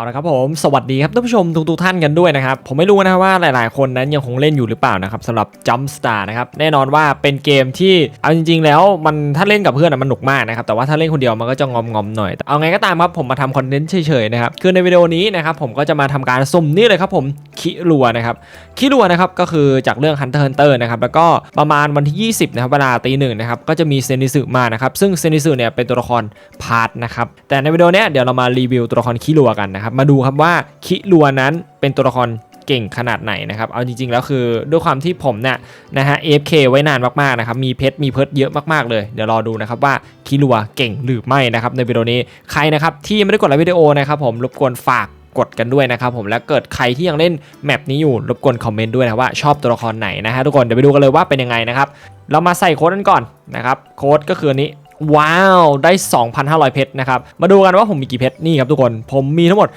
เอาละครับผมสวัสดีครับท่านผู้ชมทุกๆท่านกันด้วยนะครับ ผมไม่รู้นะว่าหลายๆ คนนั้นยังคงเล่นอยู่หรือเปล่านะครับสำหรับ Jump Star นะครับแน่นอนว่าเป็นเกมที่เอาจริง ๆ แล้วมันถ้าเล่นกับเพื่อนมันหนุกมากนะครับแต่ว่าถ้าเล่นคนเดียวมันก็จะงอมๆหน่อย เอาไงก็ตามครับผมมาทำคอนเทนต์เฉยๆนะครับคือในวิดีโอนี้นะครับผมก็จะมาทำการสุ่มนี่เลยครับผมคิรัวนะครับคิรัวนะครับก็คือจากเรื่อง Hunter Hunter นะครับแล้วก็ประมาณวันที่ 20นะครับเวลาตีหนึ่งนะครับก็จะมีเซนิสึมานะครับซึ่งเซนิสึเนี่ยเป็นตัวละครพาร์ทนะครับแต่ในวิดีโอเนี้ยเดี๋ยวเรามารีวิวตัวละครคิรัวกันนะครับมาดูครับว่าคิรัวนั้นเป็นตัวละครเก่งขนาดไหนนะครับ เอาจริงๆแล้วคือด้วยความที่ผมเนี่ยนะฮะ AFK ไว้นานมากๆนะครับ มีเพชรมีเพิร์ดเยอะมากๆเลย เดี๋ยวรอดูนะครับว่าคิรัวเก่งหรือไม่นะครับในวิดีโอนี้ ใครนะครับที่ยังไม่ได้กดไลค์วิดีโอนะครับผมรบกวนฝากกดกันด้วยนะครับผมและเกิดใครที่ยังเล่นแมปนี้อยู่รบกวนคอมเมนต์ด้วยนะว่าชอบตัวละครไหนนะฮะทุกคนเดี๋ยวไปดูกันเลยว่าเป็นยังไงนะครับเรามาใส่โค้ดกันก่อนนะครับโค้ดก็คือนี้ ว้าว ได้ 2,500 เพชรนะครับ มาดูกันว่าผมมีกี่เพชร นี่ครับทุกคน ผมมีทั้งหมด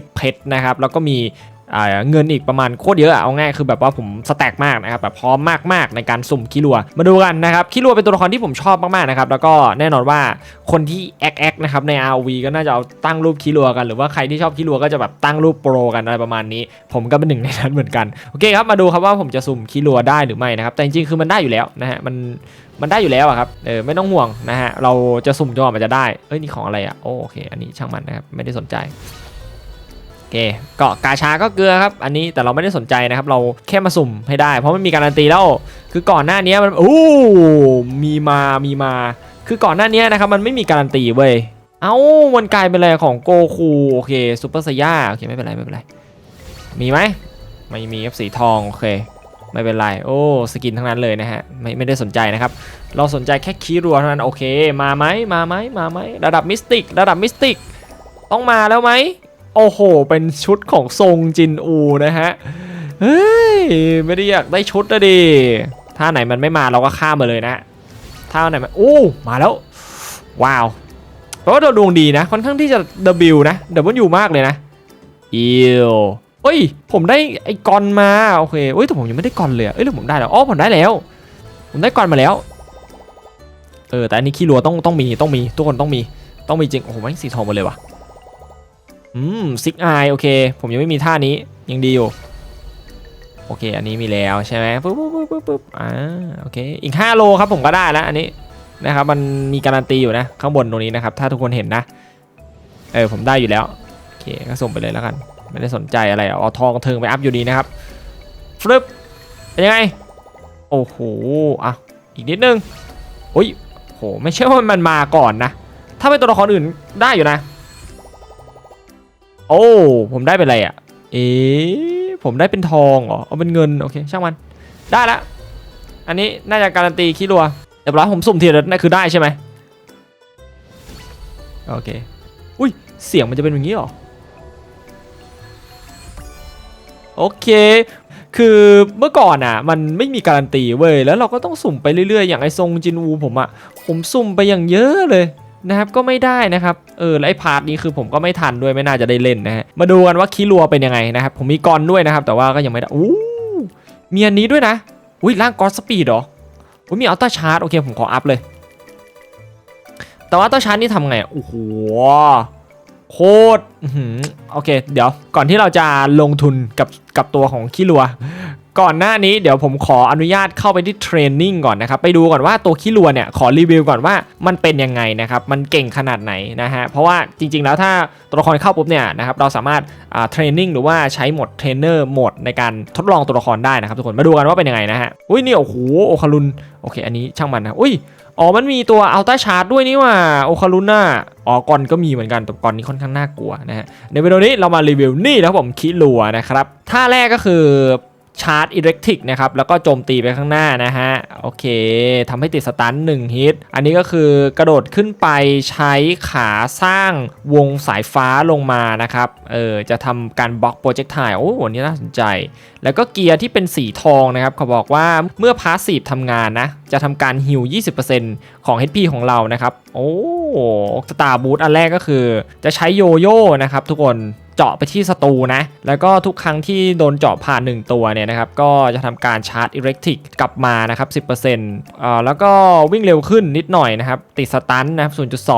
45,430 เพชรนะครับ แล้วก็มี เงินอีกประมาณโคตรเยอะอะเอาง่ายคือแบบว่าผมสแต็กมากนะครับแบบพร้อมมากๆในการสุ่มคิรัว มาดูกันนะครับคิรัวเป็นตัวละครที่ผมชอบมากๆนะครับแล้วก็แน่นอนว่าคนที่แอคแอคนะครับใน RV ก็น่าจะเอาตั้งรูปคิรัวกัน หรือว่าใครที่ชอบคิรัวก็จะแบบตั้งรูปโปรกันอะไรประมาณนี้ ผมก็เป็นหนึ่งในนั้นเหมือนกันโอเคครับมาดูครับว่าผมจะสุ่มคิรัวได้หรือไม่นะครับแต่จริงๆคือมันได้อยู่แล้วนะฮะมันมันได้อยู่แล้วอะครับ เออไม่ต้องห่วงนะฮะ เราจะสุ่มจนกว่ามันจะได้ เอ้ยนี่ของอะไรอะโอโอเค อันนี้ช่างมันนะครับ ไม่ได้สนใจ เคเกาะกาชาก็เกลือครับ อันนี้แต่เราไม่ได้สนใจนะครับ เราแค่มาสุ่มให้ได้ เพราะไมันมีการันตีแล้ว คือก่อนหน้านี้มันโอ้มีมามีมา คือก่อนหน้านี้นะครับมันไม่มีการันตีเว้ยเอ้ามันกลายเป็นอะไรของโกคูโอเคซูเปอร์ไซย่าโอเคไม่เป็นไรไม่เป็นไรมีไหมไม่มีครับสีทองโอเคไม่เป็นไรโอ้สกินทั้งนั้นเลยนะฮะไม่ไม่ได้สนใจนะครับ เราสนใจแค่คีรัวเท่านั้นโอเค มาไหมมาไหมมาไหมระดับมิสติกระดับมิสติกต้องมาแล้วไหม โอ้โห เป็นชุดของทรงจินอูนะฮะ เฮ้ย ไม่ได้อยากได้ชุดนะดิ ถ้าไหนมันไม่มาเราก็ข้ามมาเลยนะ ถ้าไหนมันอู้มาแล้ว ว้าวเพราะว่าเราดวงดีนะ ค่อนข้างที่จะ W นะ W มากเลยนะอิวเอ้ย ผมได้ไอ้กอนมา โอเคเอ้ย แต่ผมยังไม่ได้กอนเลยเอ้ยหรือผมได้แล้วอ๋อผมได้แล้ว ผมได้กอนมาแล้ว เออ แต่อันนี้ขี้รัวต้องต้องมีต้องมี ทุกคนต้องมี ต้องมีจริง โอ้โหแม่งสีทองหมดเลยว่ะ อืมซิกอายโอเค ผมยังไม่มีท่านี้ยังดีอยู่โอเค อันนี้มีแล้วใช่ไหมปุ๊บปุ๊บปุ๊บปุ๊บอ่าโอเค อีก 5 โลครับผมก็ได้แล้วอันนี้นะครับ มันมีการันตีอยู่นะ ข้างบนตรงนี้นะครับ ถ้าทุกคนเห็นนะ เออ ผมได้อยู่แล้ว โอเค ก็ส่งไปเลยแล้วกัน ไม่ได้สนใจอะไรเอาทองเทิงไปอัพอยู่ดีนะครับฟลิปเป็นยังไง โอ้โห อะ อีกนิดนึงโอ้ยโห ไม่ใช่ว่ามันมาก่อนนะ ถ้าเป็นตัวละครอื่นได้อยู่นะ โอ้ ผมได้เป็นอะไรอะ เอ๊ผมได้เป็นทองเหรอเอาเป็นเงิน โอเค ช่างมัน ได้ละ อันนี้น่าจะการันตีคิดรัวเรียบร้อยผมสุ่มทีละนั่นคือได้ใช่ไหมโอเค อุ้ย เสียงมันจะเป็นอย่างนี้หรอ โอเค คือเมื่อก่อนอะ มันไม่มีการันตีเว้ย แล้วเราก็ต้องสุ่มไปเรื่อยๆ อย่างไอทรงจินวูผมอะ ผมสุ่มไปอย่างเยอะเลย นะครับก็ไม่ได้นะครับเออและไอพาร์ทนี้คือผมก็ไม่ทันด้วยไม่น่าจะได้เล่นนะฮะมาดูกันว่าคิรัวเป็นยังไงนะครับผมมีกรด้วยนะครับ แต่ว่าก็ยังไม่ได้อู้มีอันนี้ด้วยนะอุ้ยร่างกอสปีดหรออุ้ยมีอัลต้าชาร์จโอเคผมขออัพเลย แต่ว่าอัลต้าชาร์จนี่ทำไงโอ้โหโคตรโอเค เดี๋ยวก่อนที่เราจะลงทุนกับกับตัวของคิรัว ก่อนหน้านี้เดี๋ยวผมขออนุญาตเข้าไปที่เทรนนิ่งก่อนนะครับไปดูก่อนว่าตัวคิรัวเนี่ยขอรีวิวก่อนว่ามันเป็นยังไงนะครับมันเก่งขนาดไหนนะฮะเพราะว่าจริง ๆ แล้วถ้าตัวละครเข้าปุ๊บเนี่ยนะครับเราสามารถเทรนนิ่งหรือว่าใช้โหมดเทรนเนอร์โหมดในการทดลองตัวละครได้นะครับทุกคนมาดูกันว่าเป็นยังไงนะฮะอุ้ยนี่โอ้โหโอคารุนโอเคอันนี้ช่างมันนะอุ้ยอ๋อ มันมีตัวอัลต้าชาร์ d ด้วยนี่ว่าโอคารุน่าอ๋อกอนก็มีเหมือนกันแต่กอนนี้ค่อนข้างน่ากลัวนะฮะในวิดีโอนี้เรามารีวิวนี่นะครับผมคิลัวนะครับท่าแรกก็คือ ชาร์จอิเล็กทริกนะครับแล้วก็โจมตีไปข้างหน้านะฮะโอเคทำให้ติดสตันหนึ่งฮิตอันนี้ก็คือกระโดดขึ้นไปใช้ขาสร้างวงสายฟ้าลงมานะครับเออจะทำการบล็อกโปรเจกต์ไทโอ้โหอันนี้น่าสนใจ แล้วก็เกียร์ที่เป็นสีทองนะครับเขาบอกว่าเมื่อพาสซีฟทำงานนะจะทำการฮิว20%ของ HP ของเรานะครับโอ้สตาร์บูทอันแรกก็คือ จะใช้โยโย่นะครับทุกคน เจาะไปที่ศัตรูนะ แล้วก็ทุกครั้งที่โดนเจาะผ่าน 1 ตัวเนี่ยนะครับ ก็จะทำการชาร์จอิเล็กทริกกลับมานะครับ 10%อ่อแล้วก็วิ่งเร็วขึ้นนิดหน่อยนะครับ ติดสตันนะครับ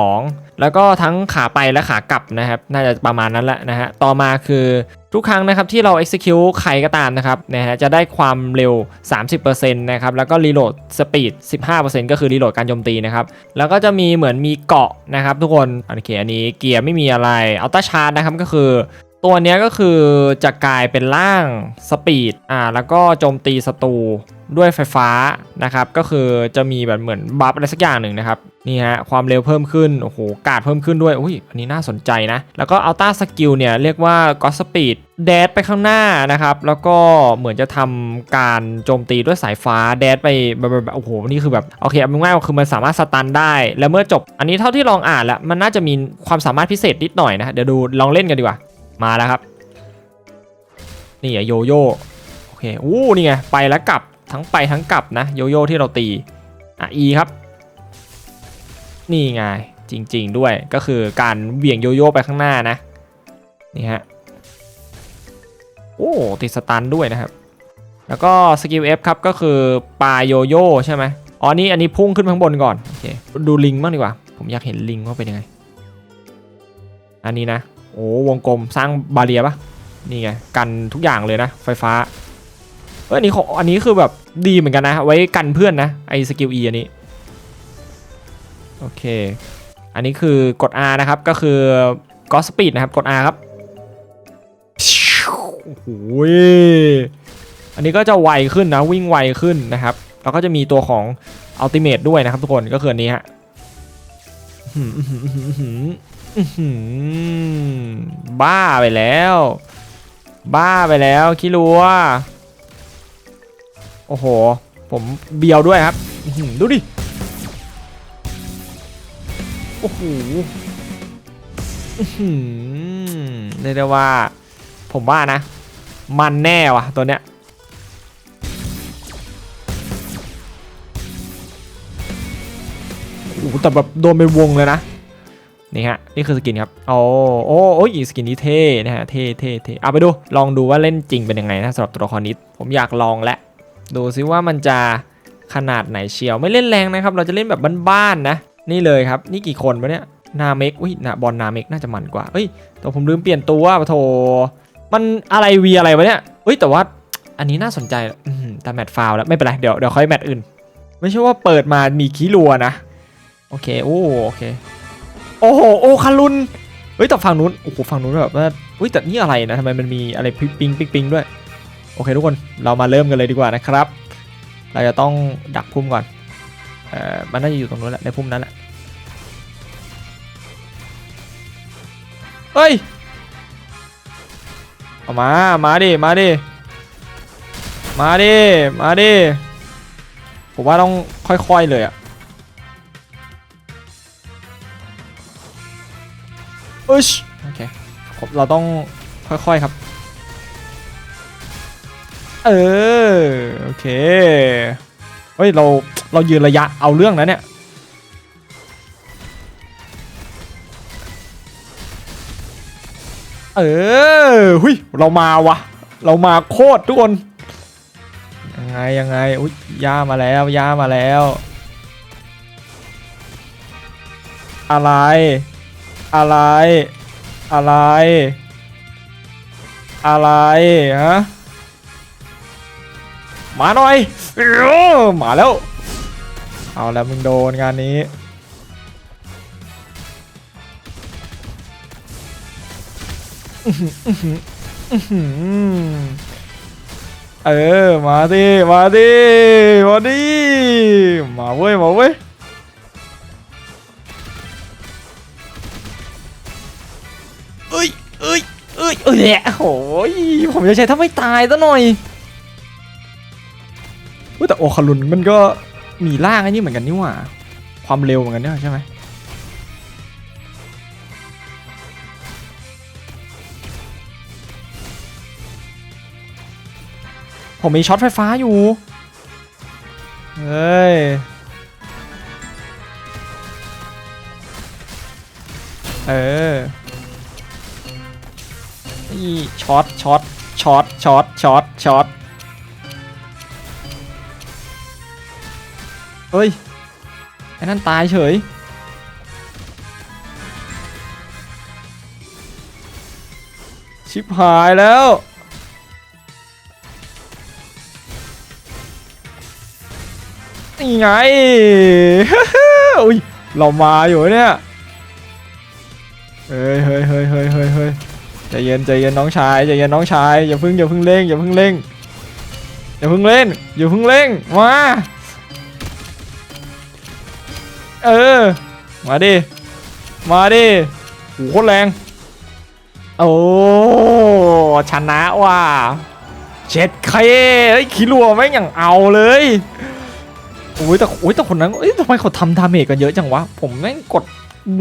0.2 แล้วก็ทั้งขาไปและขากลับนะครับ น่าจะประมาณนั้นแหละนะฮะ ต่อมาคือ ทุกครั้งนะครับที่เรา execute ใครก็ตามนะครับนะฮะจะได้ความเร็ว 30%นะครับแล้วก็ reload speed 15%ก็คือ reload การโจมตีนะครับแล้วก็จะมีเหมือนมีเกาะนะครับทุกคนโอเคอันนี้เกียร์ไม่มีอะไรอัลต้าชาร์ดนะครับก็คือตัวนี้ก็คือจะกลายเป็นร่างสปีดอ่าแล้วก็โจมตีศัตรู ด้วยไฟฟ้านะครับก็คือจะมีแบบเหมือนบัฟอะไรสักอย่างหนึ่งนะครับนี่ฮะความเร็วเพิ่มขึ้นโอ้โหกาดเพิ่มขึ้นด้วยอุ้ยอันนี้น่าสนใจนะ แล้วก็อัลต้าสกิลเนี่ยเรียกว่าก็สปีดแดดไปข้างหน้านะครับ แล้วก็เหมือนจะทำการโจมตีด้วยสายฟ้าแดดไปแบบโอ้โหนี่คือแบบโอเคเอาง่ายๆคือมันสามารถสตันได้ แล้วเมื่อจบ อันนี้เท่าที่ลองอ่านแล้วมันน่าจะมีความสามารถพิเศษนิดหน่อยนะเดี๋ยวดูลองเล่นกันดีกว่ามาแล้วครับ นี่อะโยโย่โอเคอู้นี่ไงไปแล้วกลับ ทั้งไปทั้งกลับนะโยโย่ที่เราตีอะ E ครับ นี่ไงจริง ๆ ด้วยก็คือการเหวี่ยงโยโย่ไปข้างหน้านะนี่ฮะโอ้ติดสตันด้วยนะครับ แล้วก็สกิล F ครับก็คือปาโยโย่ใช่ไหมอ๋อนี่อันนี้พุ่งขึ้นข้างบนก่อนโอเคดูลิงบ้างดีกว่า ผมอยากเห็นลิงว่าเป็นยังไง อันนี้นะ โอ้วงกลมสร้างบาเรียปะนี่ไงกันทุกอย่างเลยนะ ไฟฟ้า อออันนี้ของอันนี้คือแบบดีเหมือนกันนะ ไว้กันเพื่อนนะไอสกิล E อันนี้โอเค อันนี้คือกด R นะครับ ก็คือก็สปีดนะครับ กด R ครับโอ้โหอันนี้ก็จะไวขึ้นนะ วิ่งไวขึ้นนะครับ แล้วก็จะมีตัวของอัลติเม e ด้วยนะครับทุกคน ก็คืออันนี้ฮะอื้อหืออื้อหืออื้อหืออื้อหือบ้าไปแล้ว บ้าไปแล้วคิรัว โอ้โห ผมเบียวด้วยครับดูดิ โอ้โหเรียกได้ว่า ผมว่านะ มันแน่ว่ะตัวเนี้ยโอ้โหแต่แบบโดนเป็นวงเลยนะ นี่ฮะ นี่คือสกินครับโอ้โอ้โอ้ยสกินนี้เท่นะฮะ เท่เท่เท่เอาไปดู ลองดูว่าเล่นจริงเป็นยังไงนะสำหรับตัวละครนี้ ผมอยากลองและ ดูซิว่ามันจะขนาดไหนเชียวไม่เล่นแรงนะครับ เราจะเล่นแบบบ้านๆนะ นี่เลยครับ นี่กี่คนวะเนี่ยนาเมกอุ้ยนาบอลนาเมกน่าจะมันกว่าเอ้ยแต่ผมลืมเปลี่ยนตัวปะโถมันอะไรวีอะไรวะเนี่ยเอ้ยแต่ว่าอันนี้น่าสนใจอื้อหือแต่แมตช์ฟาวแล้วไม่เป็นไรเดี๋ยวเดี๋ยวค่อยแมตช์อื่น ไม่ใช่ว่าเปิดมามีคีรัวนะโอเคโอ้โอเคโอ้โหโอ้คารุนเฮ้ยแต่ฝั่งนู้นโอ้โหฝั่งนู้นแบบว่าเฮ้ยแต่นี่อะไรนะทำไมมันมีอะไรปิ๊งปิ๊งปิ๊งด้วย อเคทุกคนเรามาเริ่มกันเลยดีกว่านะครับ เราจะต้องดักพุ่มก่อนเอ่อมันน่าจะอยู่ตรงนู้นแหละในพุ่มนั้นแหละเฮ้ยเอามา มาดิ มาดิ มาดิ มาดิ ผมว่าต้องค่อยๆเลยอะอึชโอเคเราต้องค่อยๆครับ เออโอเคเฮ้ยเราเรายืนระยะเอาเรื่องนะเนี่ยเออหุยเรามาวะเรามาโคตรทุกคนยังไงยังไงอุ้ยย่ามาแล้วย่ามาแล้ว อะไร อะไร อะไร อะไรฮะ มาหน่อยมาแล้ว เอาแล้วมึงโดนงานนี้เออ มาดิ มาดิ มาดิ มาเว้ย มาเว้ย เอ้ยเอ้ยเอ้ยเอ้ยโอ้ยผมจะใช้ถ้าไม่ตายซะหน่อย แต่โอคารุนมันก็มีล่างอันนี้เหมือนกันนี่หว่า ความเร็วเหมือนกันเนี่ยใช่ไหมผมมีช็อตไฟฟ้าอยู่ เฮ้ย เออนี่ช็อตช็อตช็อตช็อตช็อตช็อต เฮ้ย ไอ้นั่นตายเฉย ชิบหายแล้ว นี่ไง อุ้ย เรามาอยู่เนี่ย เฮ้ยเฮ้ยเฮ้ยเฮ้ยเฮ้ยเฮ้ยใจเย็นใจเย็นน้องชายใจเย็นน้องชายอย่าพึ่งอย่าพึ่งเล่งอย่าพึ่งเล่งอย่าพึ่งเล่นอย่าพึ่งเล่นมา เออ มาดิ มาดิโหโคตรแรง โอ้ ชนะว่ะเจ็ดเคไอ้ยคิรัวแม่งอย่างเอาเลยโอ้ยแต่โอ้ยแต่คนนั้นเอ้ยทำไมเขาทำดาเมจกันเยอะจังวะ ผมแม่งกด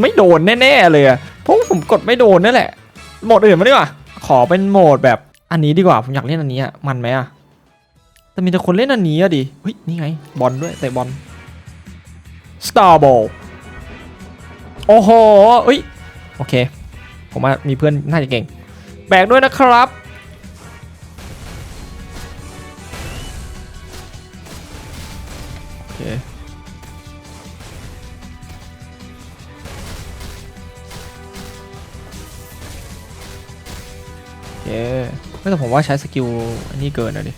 ไม่โดนแน่ๆเลยอะเพราะผมกดไม่โดนนั่นแหละ โหมดอื่นมาดีกว่าขอเป็นโหมดแบบอันนี้ดีกว่า ผมอยากเล่นอันนี้อะมันไหมอะแต่มีแต่คนเล่นอันนี้อะดิ เฮ้ย นี่ไง บอลด้วย แต่บอล Star Ball โอ้โหเอ้ยโอเค ผมว่ามีเพื่อนน่าจะเก่ง แบกด้วยนะครับ โอเค โอเคไม่แต่ผมว่าใช้สกิลอันนี้เกินอะดิ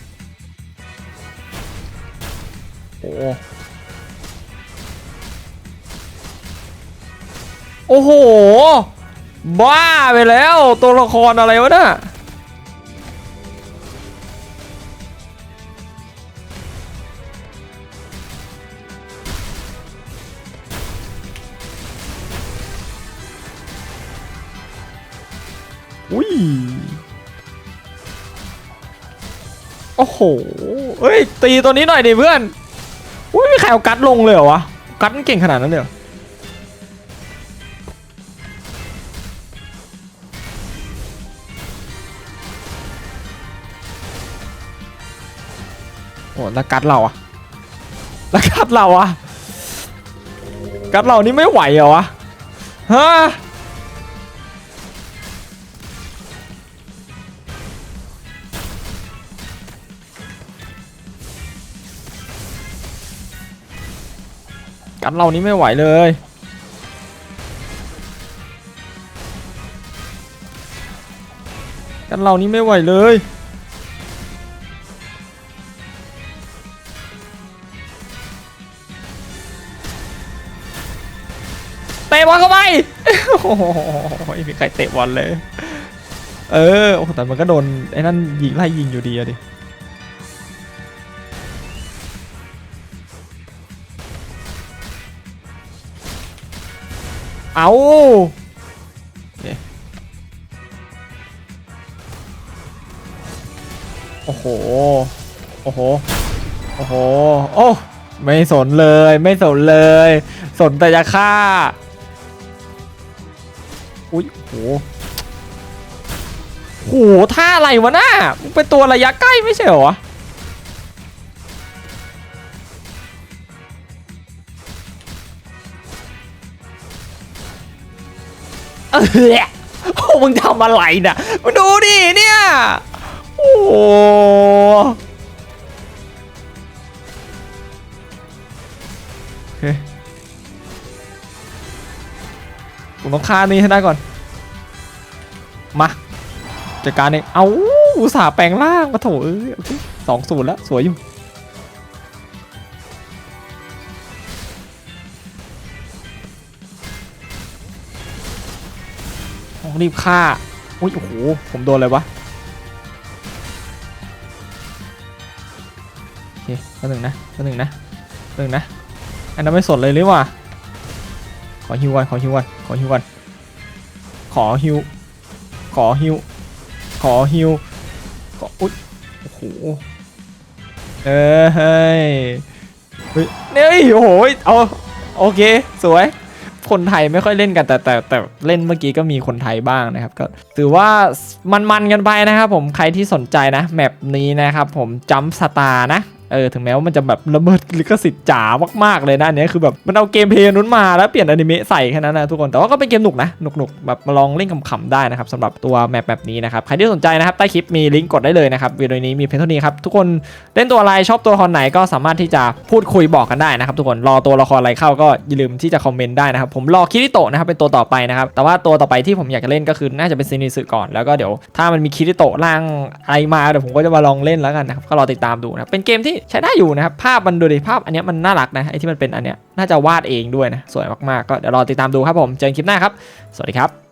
โอ้ โอ้โห บ้าไปแล้ว ตัวละครอะไรวะน่ะอุ้ย โอ้โหเฮ้ย ตีตัวนี้หน่อยดิเพื่อน อุ้ยมีใครเอากัดลงเลยเหรอวะ กัดมันเก่งขนาดนั้นเลยเหรอ โอ้แล้วกัดเราอะแล้วกัดเราอะกัดเรานี่ไม่ไหวเหรอวะฮะกันเรานี้ไม่ไหวเลย กันเรานี้ไม่ไหวเลย อ้โหไม่มีใครเตะบอลเลย เออโอ้แต่มันก็โดนไอ้นั่นยิงไล่ยิงอยู่ดีอะดิเอาโอ้โห โอ้โห โอ้โห โอ้ ไม่สนเลย ไม่สนเลย สนแต่จะฆ่า อุ้ยโหโหท่าอะไรวะน่ามึงเป็นตัวระยะใกล้ไม่ใช่เหรอเออโอ้มึงทำอะไรน่ะมาดูดิเนี่ย โอ้โอเค ผมต้องฆ่านี่ให้ได้ก่อน มาจัดการเองเอาอุตส่าห์แปลงร่างมาโถเอ้ยสองศูนย์แล้ว สวยอยู่ ต้องรีบฆ่า อุ้ย โอ้โห ผมโดนอะไรวะโอเคตัวหนึ่งนะตัวหนึ่งนะหนึ่งนะ อันนั้นไม่สนเลยหรือวะ อฮิวก่อนขอฮิวก่อนขอฮิวก่อนขอฮิวขอฮิวขอฮิวขออุ้ยโอ้โหเออเฮ้ยเฮ้ยเนี่ยโอ้โหเอาโอเคสวย คนไทยไม่ค่อยเล่นกันแต่แต่แต่เล่นเมื่อกี้ก็มีคนไทยบ้างนะครับก็ถือว่ามันๆกันไปนะครับผมใครที่สนใจนะแมปนี้นะครับผมจัมสตาร์นะ เออถึงแม้ว่ามันจะแบบละเมิดลิขสิทธิ์จ๋ามากๆเลยนะอันนี้คือแบบมันเอาเกมเพลย์นู้นมาแล้วเปลี่ยนอนิเมะใส่แค่นั้นนะทุกคนแต่ว่าก็เป็นเกมหนุกนะหนุกๆแบบมาลองเล่นขำๆได้นะครับสำหรับตัวแมปแบบนี้นะครับใครที่สนใจนะครับใต้คลิปมีลิงก์กดได้เลยนะครับวิดีโอนี้มีเพียงเท่านี้ครับทุกคนเล่นตัวอะไรชอบตัวละครไหนก็สามารถที่จะพูดคุยบอกกันได้นะครับทุกคนรอตัวละครอะไรเข้าก็อย่าลืมที่จะคอมเมนต์ได้นะครับผมรอคิริโตะนะครับเป็นตัวต่อไปนะครับแต่ว่าตัวต่อไปที่ผมอยากจะเล่นก็คือน่าจะเป็นซินิสึก่อนแล้วก็เดี๋ยวถ้ามันมีคิริโตะร่างอะไรมาเดี๋ยวผมก็จะมาลองเล่นแล้วกันนะครับก็รอติดตามดูนะเป็นเกมที่ใช้ได้อยู่นะครับ ภาพมันดูดิภาพอันนี้มันน่ารักนะไอที่มันเป็นอันเนี้ยน่าจะวาดเองด้วยนะสวยมากๆก็เดี๋ยวรอติดตามดูครับผมเจอกันคลิปหน้าครับ สวัสดีครับ